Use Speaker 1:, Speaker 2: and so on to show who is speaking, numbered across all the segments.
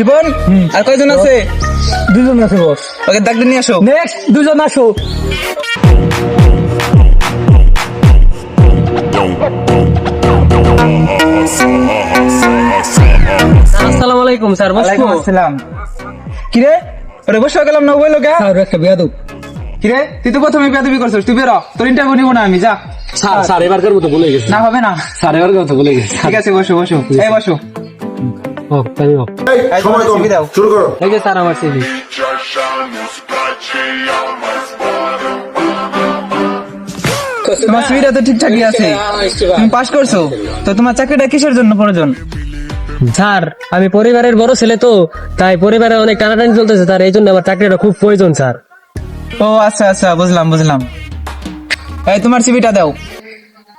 Speaker 1: শিবন? আর কয়জন আছে?
Speaker 2: দুজন আছে বস।
Speaker 1: ওকে ডাকতে নিয়ে আসো।
Speaker 2: নেক্সট দুজন আসো।
Speaker 3: আসসালামু আলাইকুম স্যার
Speaker 1: ওয়ালাইকুম আসসালাম। কিরে? ওরে বসে গেলাম না বলল গা
Speaker 2: আর একটা বেয়াদব।
Speaker 1: কিরে? তুই তো প্রথমে বেদবি করছিস তুই বেরো। তোর ইন্টারভিউ নিবো না আমি যা।
Speaker 3: স্যার স্যার এবারকার মতো ভুলে গেছি?
Speaker 1: না হবে না।
Speaker 3: স্যার এবারকার মতো ভুলে গেছি?
Speaker 1: ঠিক আছে বসো বসো। এই বসো।
Speaker 3: ও তাই হোক।
Speaker 1: এই তোমার CV দাও।
Speaker 4: শুরু করো।
Speaker 3: এই যে স্যার আমার সিভি
Speaker 1: তোমার সিভিটা তো ঠিকঠাকই আছে। তুমি পাস করছ। তো তোমার চাকরিটা কিসের জন্য প্রয়োজন?
Speaker 3: স্যার আমি পরিবারের বড় ছেলে তো তাই পরিবারে অনেক টানাটানি চলতেছে স্যার। এই জন্য আমার চাকরিটা খুব প্রয়োজন স্যার।
Speaker 1: ও আচ্ছা আচ্ছা বুঝলাম বুঝলাম। এই তোমার সিভিটা দাও।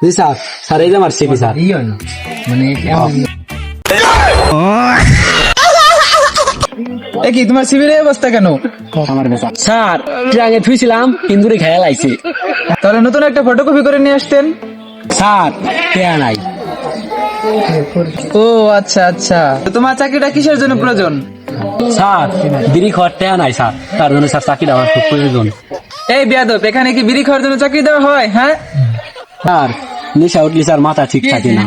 Speaker 3: জি স্যার। স্যার এই যে আমার সিভি স্যার।
Speaker 1: এ কি তোমার অবস্থা কেন?
Speaker 3: স্যার থুইছিলাম ইন্দুরে খেয়াল আইছে
Speaker 1: তাহলে নতুন একটা ফটোকপি করে নিয়ে আসতেন?
Speaker 3: স্যার কেয়া নাই।
Speaker 1: ও আচ্ছা আচ্ছা। তোমার চাকরিটা কিসের জন্য প্রয়োজন?
Speaker 3: স্যার বিড়ি খাওয়ার টেয়া নাই স্যার। তার জন্য স্যার চাকরিটা আমার খুব প্রয়োজন।
Speaker 1: এই বিয়াদব এখানে কি বিড়ি খাওয়ার জন্য চাকরি দেওয়া হয় হ্যাঁ?
Speaker 3: স্যার নেশা উঠলি স্যার মাথা ঠিক থাকে না।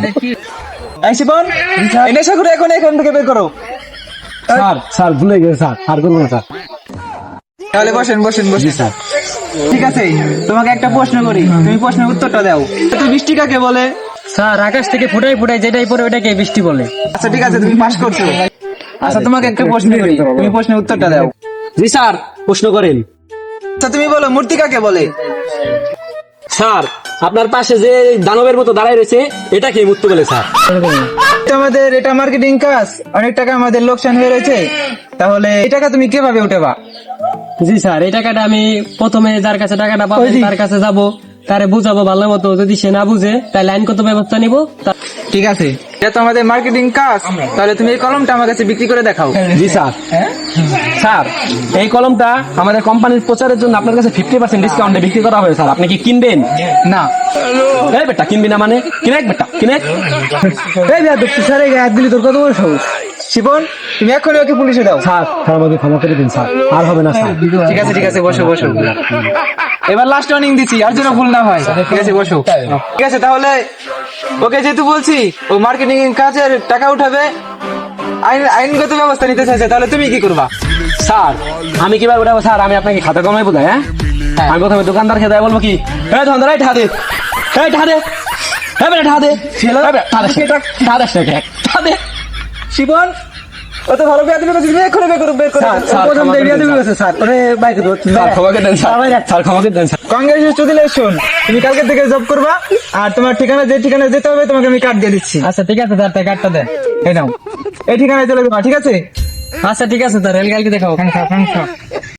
Speaker 1: এই শিবন এই নেশা করে এখন এখান থেকে বের করো।
Speaker 3: স্যার স্যার ভুলে গেছে স্যার আর করব না স্যার।
Speaker 1: তাহলে বসেন বসেন বসেন।
Speaker 3: স্যার।
Speaker 1: ঠিক আছে তোমাকে একটা প্রশ্ন করি তুমি প্রশ্নের উত্তরটা দাও। তো বৃষ্টি কাকে বলে?
Speaker 3: স্যার আকাশ থেকে ফুটাই ফুটাই যেটাই পরে ওটাকে বৃষ্টি বলে।
Speaker 1: আচ্ছা ঠিক আছে তুমি পাস করছ। আচ্ছা তোমাকে একটা প্রশ্ন করি তুমি প্রশ্নের উত্তরটা দাও।
Speaker 3: জি স্যার প্রশ্ন করেন।
Speaker 1: আচ্ছা তুমি বলো মূর্তি কাকে বলে?
Speaker 3: স্যার আপনার পাশে যে দানবের মতো দাঁড়ায় রয়েছে এটাকে মুক্ত বলে স্যার?
Speaker 1: এটা আমাদের এটা মার্কেটিং কাজ। অনেক টাকা আমাদের লোকসান হয়ে রয়েছে। তাহলে এই টাকা তুমি কীভাবে উঠেবা?
Speaker 3: জি স্যার এই টাকাটা আমি প্রথমে যার কাছে টাকাটা পাবো তার কাছে যাব তারে বুঝাবো ভালো মতো। যদি সে না বুঝে তাহলে আইনগত ব্যবস্থা নিব।
Speaker 1: ঠিক আছে। এটা তো আমাদের মার্কেটিং কাজ। তাহলে তুমি এই কলমটা আমার কাছে বিক্রি করে দেখাও।
Speaker 3: জি স্যার। স্যার এই কলমটা আমাদের কোম্পানির প্রচারের জন্য আপনার কাছে ফিফটি পার্সেন্ট ডিসকাউন্টে বিক্রি করা হবে স্যার। আপনি কি কিনবেন?
Speaker 1: না।
Speaker 3: এই বেটা কিনবি না মানে? কিনে বেটা কিনে
Speaker 2: এই বেয়াদব তুই স্যার এই গায়ে দিলি তোর কত বড় সাহস
Speaker 1: শিবন তুমি এখনই ওকে পুলিশে দাও।
Speaker 3: স্যার স্যার আমাকে ক্ষমা করে দিন স্যার। আর হবে না স্যার।
Speaker 1: ঠিক আছে ঠিক আছে বসো বসো। এবার লাস্ট ওয়ার্নিং দিচ্ছি আর যেন ভুল না হয়। ঠিক আছে বসো। ঠিক আছে তাহলে ওকে যেহেতু বলছি ও মার্কেটিং কাজের টাকা উঠাবে। আইন আইনগত ব্যবস্থা নিতে চাইছে তাহলে তুমি কি করবা?
Speaker 3: স্যার আমি কীভাবে উঠাবো? স্যার আমি আপনাকে খাতা কমাই বোঝাই হ্যাঁ? আমি প্রথমে দোকানদার খেতে বলব কি? হ্যাঁ দোকানদার এই ঠাদে। এই ঠাদে। হ্যাঁ বেটা ঠাদে। ঠাদে। ঠাদে
Speaker 1: শিবন? ও তো ভালো বিয়া দিবে তুমি এখনই বের করো বের করো।
Speaker 3: স্যার,
Speaker 2: প্রথম দিবি স্যার। বাইকে
Speaker 3: দেন স্যার।
Speaker 1: কংগ্রেচুলেশন তুমি কালকে থেকে জব করবা আর তোমার ঠিকানা যে ঠিকানা যেতে হবে তোমাকে আমি কার্ড দিয়ে দিচ্ছি।
Speaker 3: আচ্ছা ঠিক আছে তার কার্ডটা দে
Speaker 1: এই নাও। এই ঠিকানায় চলে যাবা ঠিক আছে?
Speaker 3: আচ্ছা ঠিক আছে তার রেলগাড়িকে দেখাও